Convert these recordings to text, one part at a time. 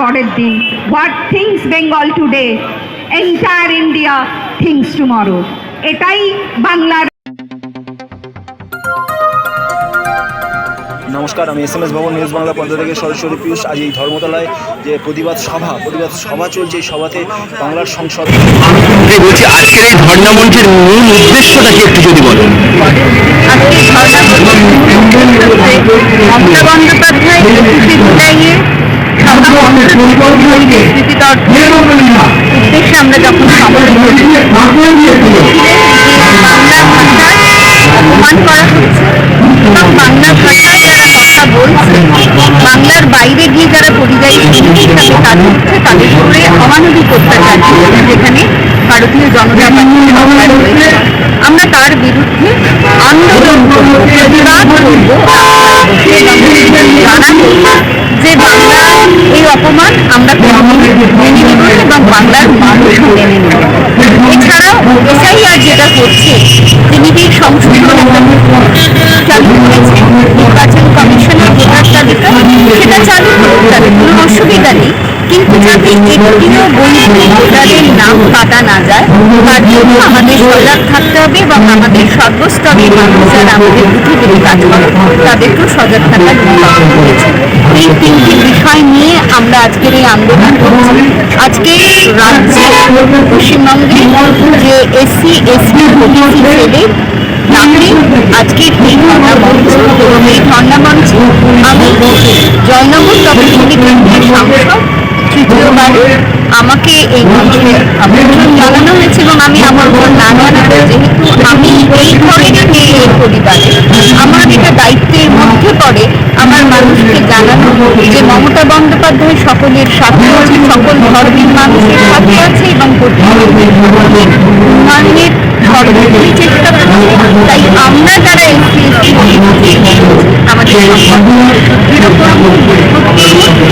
পরের দিন what thinks Bengal today entire India thinks tomorrow এটাই বাংলার নমস্কার আমি এস এম এস ভবন নিউজ বাংলা পর্দা থেকে সরাসরি পিয়ুষ। আজ এই ধর্মতলায় যে প্রতিবাদ সভা প্রতিবাদ সভা চলছে এই সভাতে বাংলার সংসদ। বলছি আজকের এই ধর্ণা মঞ্চের মূল উদ্দেশ্যটা কি একটু যদি বলেন? আজকে মমতা বন্দ্যোপাধ্যায় উদ্দেশ্যে আমরা যখন বাংলা ভাষার অপমান করা হচ্ছে ভাষায় যারা কথা বলছে বাংলার বাইরে গিয়ে যারা পরিযায়ী হিসাবে কাজ করছে তাদের উপরে অমানবিক অত্যাচার চলছে যেখানে ভারতীয় জনতা পার্টি আমরা তার বিরুদ্ধে আন্দোলন প্রতিবাদ করব জানাব অপমান আমরা এবং বাংলার মানুষও মেনে নেব। এছাড়াও যেটা করছে যে সংশোধন চালু করেছে নির্বাচন কমিশনের ভোটার তালিকা সেটা চালু করতে হবে কোনো অসুবিধা নেই এবং আমাদের সর্বস্তরের মানুষ যারা এই তিনটি বিষয় নিয়ে আমরা আজকের এই আন্দোলন আজকে রাজ্যে, পশ্চিমবঙ্গে যে এসসি, এসটি, ওবিসি ছেলে নামে আজকের এই ধর্ণা মঞ্চ এই ধর্ণা মঞ্চে আমি জয়নগর কেন্দ্রের সাংসদ আমাকে এই আমন্ত্রণ জানানো হয়েছে এবং আমি আমন্ত্রণ না জানাব যেহেতু আমি এই ধরনের এই পরিবারে, আমার এটা দায়িত্বের মধ্যে পড়ে, আমার মানুষকে জানানো যে মমতা বন্দ্যোপাধ্যায় সকলের সাথে আছে, সকল ধর্মের মানুষের সাথে আছে এবং উন্নয়নের চেষ্টা করছে। তাই আমরা যারা এসসি আমাদের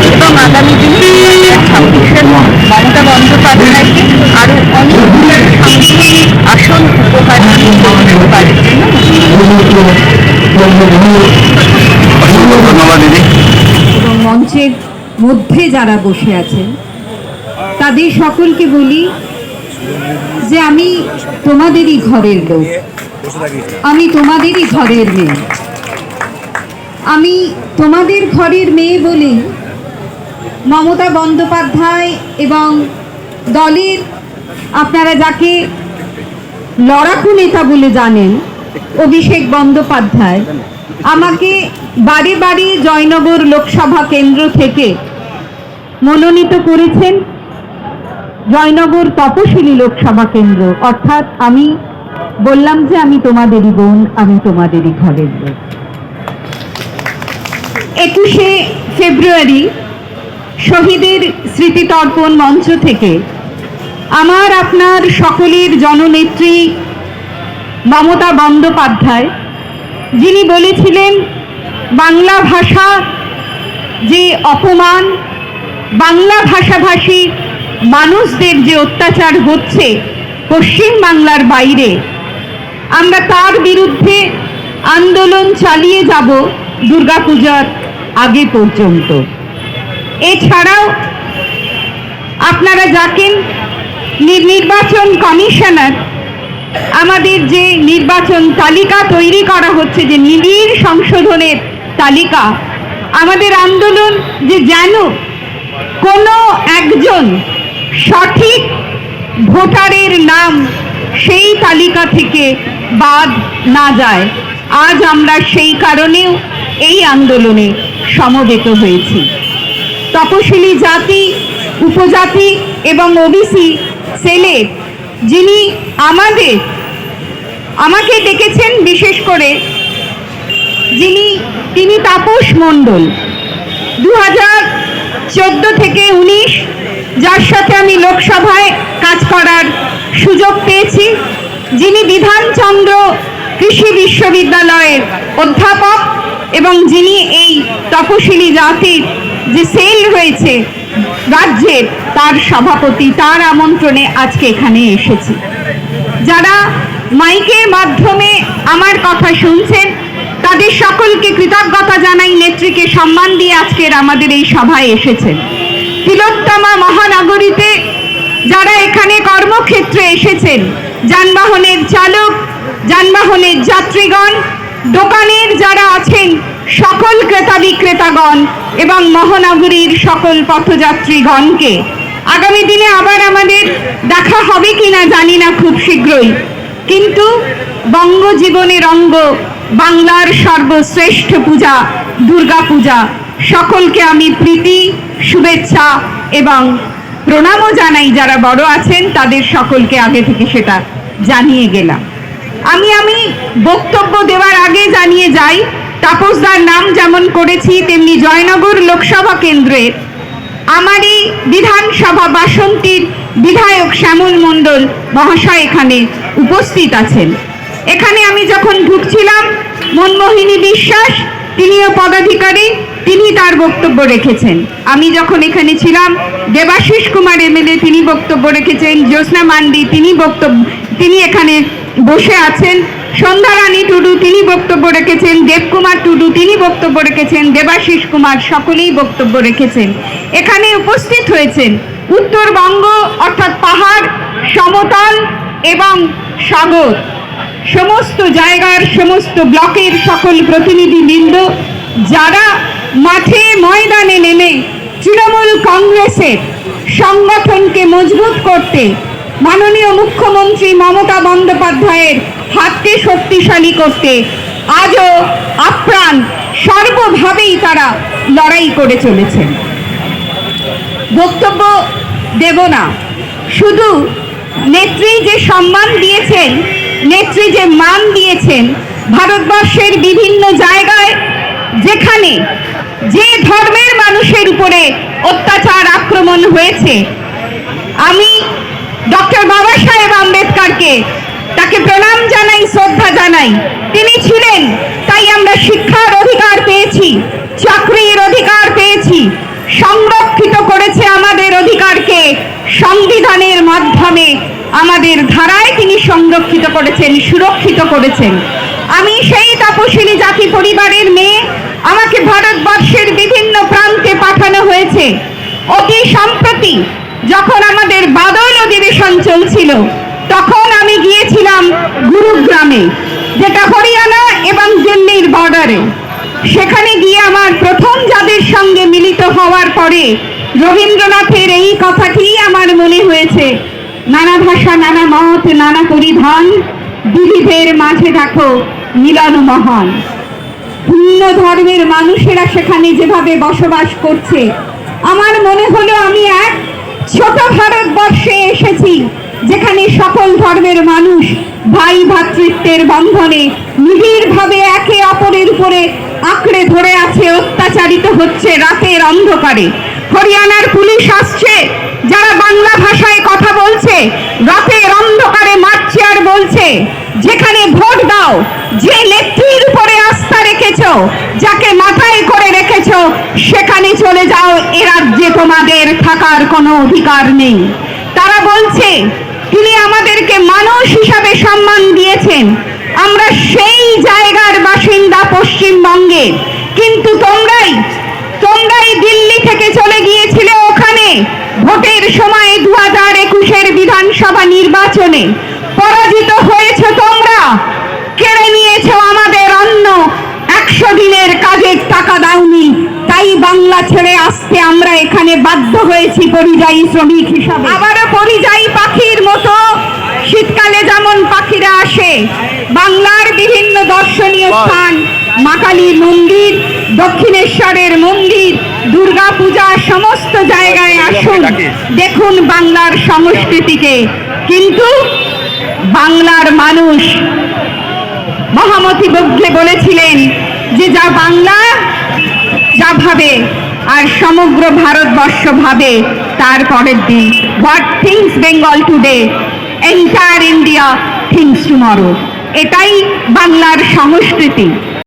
এবং আগামী দিনে ছাব্বিশের মমতা বন্দ্যোপাধ্যায়কে আরও অনেক সাংসদিক আসন উপহার এবং মঞ্চের মধ্যে যারা বসে আছেন তাদের সকলকে বলি যে আমি তোমাদেরই ঘরের লোক। আমি তোমাদেরই ঘরের মেয়ে। আমি তোমাদের ঘরের মেয়ে বলেই মমতা বন্দ্যোপাধ্যায় এবং দলের আপনারা যাকে লড়াকু নেতা বলে জানেন, অভিষেক বন্দ্যোপাধ্যায়, আমাকে বারে বারে জয়নগর লোকসভা কেন্দ্র থেকে মনোনীত করেছেন জয়নগর তপশিলি লোকসভা কেন্দ্র। অর্থাৎ আমি বললাম যে আমি তোমাদেরই বোন, আমি তোমাদেরই ঘরের লোক। একুশে ফেব্রুয়ারি শহীদের স্মৃতিতর্পণ মঞ্চ থেকে আমার, আপনার সকলের জননেত্রী মমতা বন্দ্যোপাধ্যায়, যিনি বলেছিলেন, বাংলা ভাষা যে অপমান, বাংলা ভাষাভাষী মানুষদের যে অত্যাচার হচ্ছে পশ্চিম বাংলার বাইরে, আমরা তার বিরুদ্ধে আন্দোলন চালিয়ে যাব দুর্গাপূজার আগে পর্যন্ত। এছাড়াও আপনারা যাকেন নির্বাচন কমিশনার, আমাদের যে নির্বাচন তালিকা তৈরি করা হচ্ছে, যে নিবিড় সংশোধনের তালিকা, আমাদের আন্দোলন যে যেন কোনো একজন সঠিক ভোটারের নাম সেই তালিকা থেকে বাদ না যায়। আজ আমরা সেই কারণেও এই আন্দোলনে সমবেত হয়েছি। তপশিলি জাতি, উপজাতি এবং ওবিসি সেলের যিনি আমাদের, আমাকে ডেকেছেন বিশেষ করে যিনি, তিনি তাপস মণ্ডল। দু হাজার চোদ্দ থেকে উনিশ, যার সাথে আমি লোকসভায় কাজ করার সুযোগ পেয়েছি, যিনি বিধানচন্দ্র কৃষি বিশ্ববিদ্যালয়ের অধ্যাপক এবং যিনি এই তপশিলি জাতির যে সেল রয়েছে রাজ্যের তার সভাপতি, তার আমন্ত্রণে আজকে এখানে এসেছি। যারা মাইকের মাধ্যমে আমার কথা শুনছেন, তাদের সকলকে কৃতজ্ঞতা জানাই, নেত্রীকে সম্মান দিয়ে আজকের আমাদের এই সভায় এসেছেন। তিলোত্তমা মহানগরীতে যারা এখানে কর্মক্ষেত্রে এসেছেন, যানবাহনের চালক, যানবাহনের যাত্রীগণ দোকানের যারা আছেন, সকল ক্রেতা বিক্রেতাগণ এবং মহানগরীর সকল পথযাত্রীগণকে, আগামী দিনে আবার আমাদের দেখা হবে কিনা জানি না খুব শীঘ্রই। কিন্তু বঙ্গজীবনের অঙ্গ বাংলার সর্বশ্রেষ্ঠ পূজা, দুর্গা পূজা, সকলকে আমি প্রীতি, শুভেচ্ছা এবং প্রণামও জানাই। যারা বড় আছেন, তাদের সকলকে আগে থেকে সেটা জানিয়ে গেলাম। আমি আমি বক্তব্য দেওয়ার আগে জানিয়ে যাই, তাপসদার নাম যেমন করেছি, তেমনি জয়নগর লোকসভা কেন্দ্রের আমার এই বিধানসভা বাসন্তীর বিধায়ক শ্যামল মণ্ডল মহাশয় এখানে উপস্থিত আছেন। এখানে আমি যখন ঢুকছিলাম, মনমোহিনী বিশ্বাস, তিনিও পদাধিকারী, তিনি তার বক্তব্য রেখেছেন। আমি যখন এখানে ছিলাম, দেবাশিস কুমার এমএলএ তিনি বক্তব্য রেখেছেন, জ্যোৎস্না মান্ডি তিনি বক্তব্য, তিনি এখানে বসে আছেন সন্ধ্যা রানী টুডু, তিনি বক্তব্য রেখেছেন, দেবকুমার টুডু, তিনি বক্তব্য রেখেছেন, দেবাশিস কুমার, সকলেই বক্তব্য রেখেছেন। এখানে উপস্থিত হয়েছেন উত্তরবঙ্গ, অর্থাৎ পাহাড়, সমতল এবং সাগর। সমস্ত জায়গার, সমস্ত ব্লকের সকল প্রতিনিধিবৃন্দ, যারা মাঠে ময়দানে নেমে তৃণমূল কংগ্রেসের সংগঠনকে মজবুত করতে মাননীয় মুখ্যমন্ত্রী মমতা বন্দ্যোপাধ্যায়ের হাতকে শক্তিশালী করতে আজও আপ্রাণ, সর্বভাবেই তারা লড়াই করে চলেছেন। বক্তব্য দেব না। শুধু নেত্রী যে সম্মান দিয়েছেন, নেত্রী যে মান দিয়েছেন, ভারতবর্ষের বিভিন্ন জায়গায় যেখানে যে ধর্মের মানুষের উপরে অত্যাচার, আক্রমণ হয়েছে, আমি ডক্টর বাবা সাহেব আম্বেদকরকে তাকে প্রণাম জানাই, শ্রদ্ধা জানাই। তিনি ছিলেন, তাই আমরা শিক্ষার অধিকার পেয়েছি, চাকরির অধিকার পেয়েছি। সংরক্ষিত করেছে আমাদের অধিকারকে, সংবিধানের মাধ্যমে আমাদের ধারায় তিনি সংরক্ষিত করেছেন, সুরক্ষিত করেছেন। আমি সেই তপশিলি জাতি পরিবারের মেয়ে, আমাকে ভারতবর্ষের বিভিন্ন প্রান্তে পাঠানো হয়েছে। অতি সম্প্রতি যখন আমাদের বাদল অধিবেশন চলছিল। তখন আমি গিয়েছিলাম গুরুগ্রামে, যেটা হরিয়ানা এবং দিল্লির বর্ডারে সেখানে গিয়ে আমার প্রথম যাদের সঙ্গে মিলিত হওয়ার পরে রবীন্দ্রনাথের এই কথাটি আমার মনে হয়েছে। নানা ভাষা, নানা মত, নানা পরিধান বিবিধের মাঝে দেখো মিলন মহান। ভিন্ন ধর্মের মানুষেরা সেখানে যেভাবে বসবাস করছে, আমার মনে হলো আমি এক ছোট ভারতবর্ষে এসেছি, যেখানে সকল ধর্মের মানুষ ভাই ভ্রাতৃত্বের বন্ধনে নিবিড়ভাবে একে অপরের উপরে আঁকড়ে ধরে আছে, অত্যাচারিত হচ্ছে রাতের অন্ধকারে। হরিয়ানার পুলিশ আসছে, যারা বাংলা ভাষায় কথা বলছে, রাতের অন্ধকারে মারছে আর বলছে, যেখানে ভোট দাও, যে নেত্রীর উপরে আস্থা রেখেছো, যাকে মাথায় করে রেখেছো, সেখানে চলে যাও, এ রাজ্যে তোমাদের থাকার কোনো অধিকার নেই। তারা বলছে, তিনি আমাদেরকে মানুষ হিসাবে সম্মান দিয়েছেন। আমরা সেই জায়গার বাসিন্দা পশ্চিমবঙ্গে। কিন্তু তোমরাই তোমরাই দিল্লি থেকে চলে গিয়েছিলে ওখানে। ভোটের সময় দু হাজার একুশের বিধানসভা নির্বাচনে পরাজিত হয়েছে তোমরা। কেড়ে নিয়েছো আমাদের অন্ন। দিনের কাজের টাকা দাওনি তাই বাংলা ছেড়ে আসতে আমরা এখানে বাধ্য হয়েছি পরিযায়ী শ্রমিক হিসাবে। আবারও পরিযায়ী পাখির মতো শীতকালে যেমন পাখিরা আসে বাংলার বিভিন্ন দর্শনীয় স্থান মা কালীর মন্দির দক্ষিণেশ্বরের মন্দির দুর্গা পূজা সমস্ত জায়গায় আসুন দেখুন বাংলার সংস্কৃতিকে। কিন্তু বাংলার মানুষ মহামতি বুদ্ধে বলেছিলেন যে যা বাংলা যা ভাবে আর সমগ্র ভারতবর্ষ ভাবে, তার পরের দিন what thinks Bengal today entire India thinks tomorrow এটাই বাংলার সংস্কৃতি।